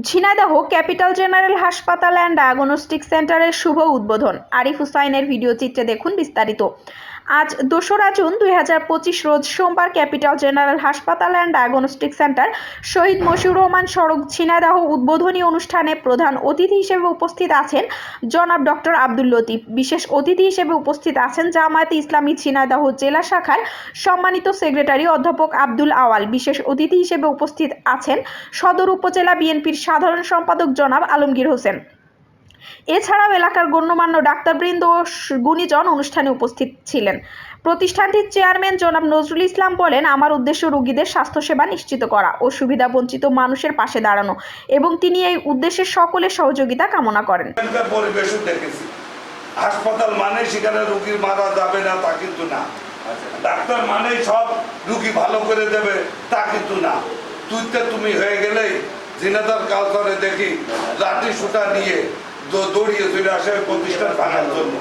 Jhenaidah capital general হাসপাতাল and diagnostic সেন্টারের শুভ উদ্বোধন। আরিফ হুসাইনের ভিডিও চিত্রে দেখুন বিস্তারিত। আজ দোসরা জুন দুই হাজার পঁচিশ রোজ সোমবার ক্যাপিটাল জেনারেল হাসপাতাল and diagnostic centre Shahid Mashiur Rahman সড়ক ঝিনাইদহ উদ্বোধনী অনুষ্ঠানে প্রধান অতিথি হিসেবে উপস্থিত আছেন জনাব ডক্টর আব্দুল লতিফ। বিশেষ অতিথি হিসেবে উপস্থিত আছেন জামায়াতে ইসলামী ঝিনাইদহ জেলা শাখার সম্মানিত সেক্রেটারি অধ্যাপক আব্দুল আওয়াল। বিশেষ অতিথি হিসেবে উপস্থিত আছেন সদর উপজেলা বিএনপির সাধারণ সম্পাদক জনাব আলমগীর হোসেন। এছাড়াও এলাকার গণ্যমান্য ডাক্তারবৃন্দ ও গুণীজন অনুষ্ঠানে উপস্থিত ছিলেন। প্রতিষ্ঠানটির চেয়ারম্যান জনাব নজরুল ইসলাম বলেন, আমার উদ্দেশ্য রোগীদের স্বাস্থ্যসেবা নিশ্চিত করা ও সুবিধা বঞ্চিত মানুষের পাশে দাঁড়ানো এবং তিনি এই উদ্দেশ্যে সকলের সহযোগিতা কামনা করেন। হাসপাতাল মানে সেখানে রুগীর মারা যাবে না, তা কিন্তু না। ডাক্তার মানে সব রুগী ভালো করে দেবে, তা কিন্তু না। তুইতে তুমি হয়ে গেলেই জিনাদার কালচারে দেখি লাঠি সুটা নিয়ে দৌড়িয়ে চলে আসে প্রতিষ্ঠান ভাঙার জন্য।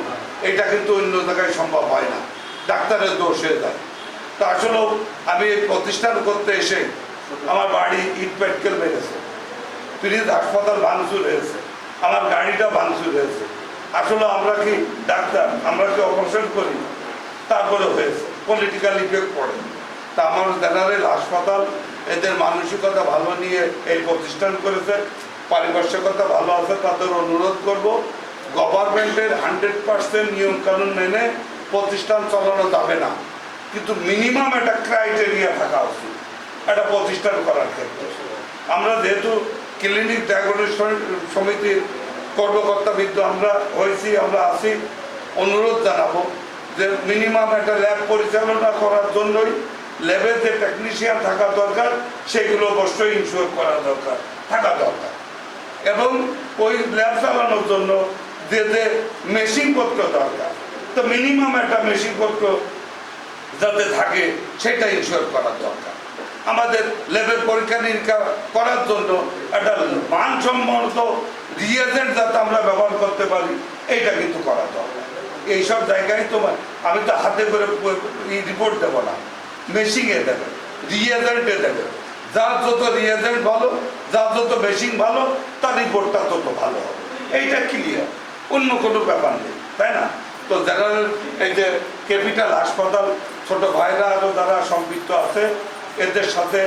এটা কিন্তু অন্য জায়গায় সম্ভব হয় না। ডাক্তারের দোষ হয়ে যায়। তা আসলেও আমি এই প্রতিষ্ঠান করতে এসে আমার বাড়ি ইট পেটকেল মেরেছে। প্রিন্স হাসপাতাল ভাঙচুর হয়েছে। আমার গাড়িটা ভাঙচুর হয়েছে। আসলে আমরা কি ডাক্তার? আমরা কি অপারেশন করি? তারপরে হয়েছে। পলিটিক্যাল ইফেক্ট পড়ে। তা আমার জেনারেল হাসপাতাল, এদের মানসিকতা ভালো নিয়ে এই প্রতিষ্ঠান করেছে। পারিপার্শ্বিকতা ভালো আছে, তাদের অনুরোধ করব। গভর্নমেন্টের হান্ড্রেড পার্সেন্ট নিয়মকানুন মেনে প্রতিষ্ঠান চালানো যাবে না। কিন্তু মিনিমাম একটা ক্রাইটেরিয়া থাকা উচিত, একটা প্রতিষ্ঠান করার ক্ষেত্রে। আমরা যেহেতু ক্লিনিক ডায়াগনস্টিক সমিতির কর্মকর্তা বিদ্য, আমরা হয়েছি, আমরা আছি, অনুরোধ জানাব যে মিনিমাম একটা ল্যাব পরিচালনা করার জন্যই ল্যাবে যে টেকনিশিয়ান থাকা দরকার, সেগুলো অবশ্যই ইনশিওর করা দরকার, থাকা দরকার। এবং ওই ল্যাব চালানোর জন্য যে যে মেশিনপত্র দরকার, তো মিনিমাম একটা মেশিনপত্র যাতে থাকে সেটা ইনশিওর করা দরকার। আমাদের ল্যাবের পরীক্ষা নিরীক্ষা করার জন্য একটা মানসম্মত রিয়েজেন্ট যাতে আমরা ব্যবহার করতে পারি, এইটা কিন্তু করা দরকার। এইসব জায়গায় তোমার, আমি তো হাতে করে রিপোর্ট দেবো না। মেশিনে দেবে রিয়েজেন্টে দেবে। যার যত রিয়েজেন্ট ভালো, যার যত মেশিন ভালো, তার রিপোর্টটা তত ভালো হবে। এইটা ক্লিয়ার অন্য কোনো ব্যাপার নেই, তাই না? তো জেনারেল এই যে ক্যাপিটাল হাসপাতাল, ছোট ভাইরা আরও যারা সম্পৃক্ত আছে, এদের সাথে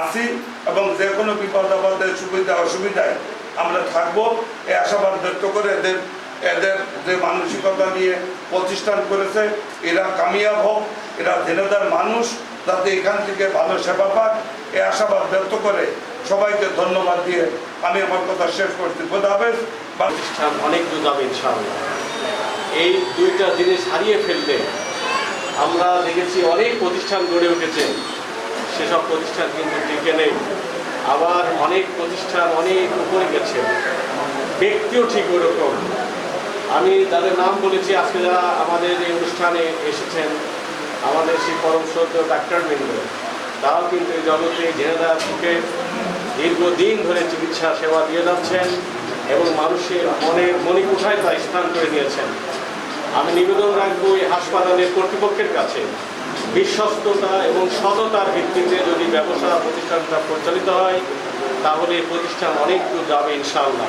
আসি এবং যে কোনো বিপদ আপদের সুবিধা, অসুবিধায় আমরা থাকব। এই আশাবাদ ব্যক্ত করে এদের এদের যে মানসিকতা নিয়ে প্রতিষ্ঠান করেছে, এরা কামিয়াব হোক, এরা জেনেদার মানুষ যাতে এখান থেকে ভালো সেবা পাক। এই আশাবাদ ব্যক্ত করে সবাইকে ধন্যবাদ দিয়ে আমি আমার কথা শেষ করছি। খোদা হাফেজ। প্রতিষ্ঠান অনেক দূর যাবে এই দুইটা জিনিস হারিয়ে ফেললে আমরা দেখেছি অনেক প্রতিষ্ঠান গড়ে উঠেছে। সেসব প্রতিষ্ঠান কিন্তু টিকে নেই। আবার অনেক প্রতিষ্ঠান অনেক উপরে গেছে। ব্যক্তিও ঠিক ওরকম। আমি তাদের নাম বলেছি, আজকে যারা আমাদের এই অনুষ্ঠানে এসেছেন আমাদের সেই পরম শ্রদ্ধ ডাক্তারবৃন্দ তাও কিন্তু এই জগতে জেনেদা সুখে দীর্ঘদিন ধরে চিকিৎসা সেবা দিয়ে যাচ্ছেন এবং মানুষের মনের মণিকুঠায় তার স্থান করে নিয়েছেন আমি নিবেদন রাখব এই হাসপাতালের কর্তৃপক্ষের কাছে। বিশ্বস্ততা এবং সততার ভিত্তিতে যদি ব্যবসা প্রতিষ্ঠানটা পরিচালিত হয়, তাহলে এই প্রতিষ্ঠান অনেক দূর যাবে ইনশাআল্লাহ।